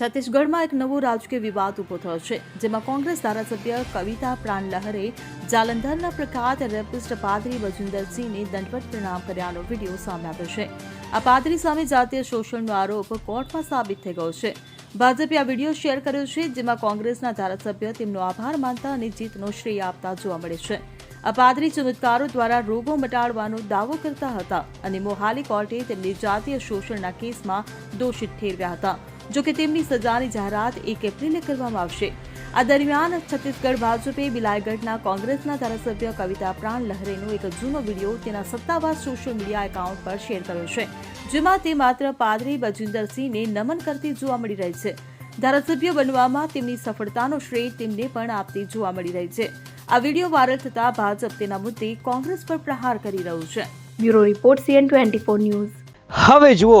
છત્તીસગઢમાં એક નવો રાજકીય વિવાદ ઊભો થયો છે, જેમાં કોંગ્રેસ ધારાસભ્ય કવિતા પ્રાણલહરે જાલંધરના પ્રખ્યાત રેપિસ્ટ પાદરી વજુંદરસિંહને દંડવત પ્રણામ કર્યાનો વીડિયો સામે આવ્યો છે. આ પાદરી સામે જાતીય શોષણનો આરોપ કોર્ટમાં સાબિત થઈ ગયો છે. ભાજપે આ વીડિયો શેર કર્યો છે, જેમાં કોંગ્રેસના ધારાસભ્ય તેમનો આભાર માનતા અને જીતનો શ્રેય આપતા જોવા મળે છે. આ પાદરી ચમત્કારો દ્વારા રોગો મટાડવાનો દાવો કરતા હતા અને મોહાલી કોર્ટે તેમને જાતીય શોષણના કેસમાં દોષિત ઠેરવ્યા હતા. જો કે તેમની સજાની જાહેરાત એક એપ્રિલે કરવામાં આવશે. આ દરમિયાન છત્તીસગઢ ભાજપે બિલાયગઢના કોંગ્રેસના ધારાસભ્ય કવિતા પ્રાણ લહરેનો એક જૂનો વીડિયો તેના સત્તાવાર સોશિયલ મીડિયા એકાઉન્ટ પર શેર કર્યો છે જેમાં તે માત્ર પાદરી બજિંદરસિંહને નમન કરતી જોવા મળી રહી છે. ધારાસભ્ય બનવામાં તેમની સફળતાનો શ્રેય તેમને પણ આપતી જોવા મળી રહી છે. આ વીડિયો વાયરલ થતા ભાજપ તેના મુદ્દે કોંગ્રેસ પર પ્રહાર કરી રહ્યું છે. Bureau report CN twenty four news. હવે જુઓ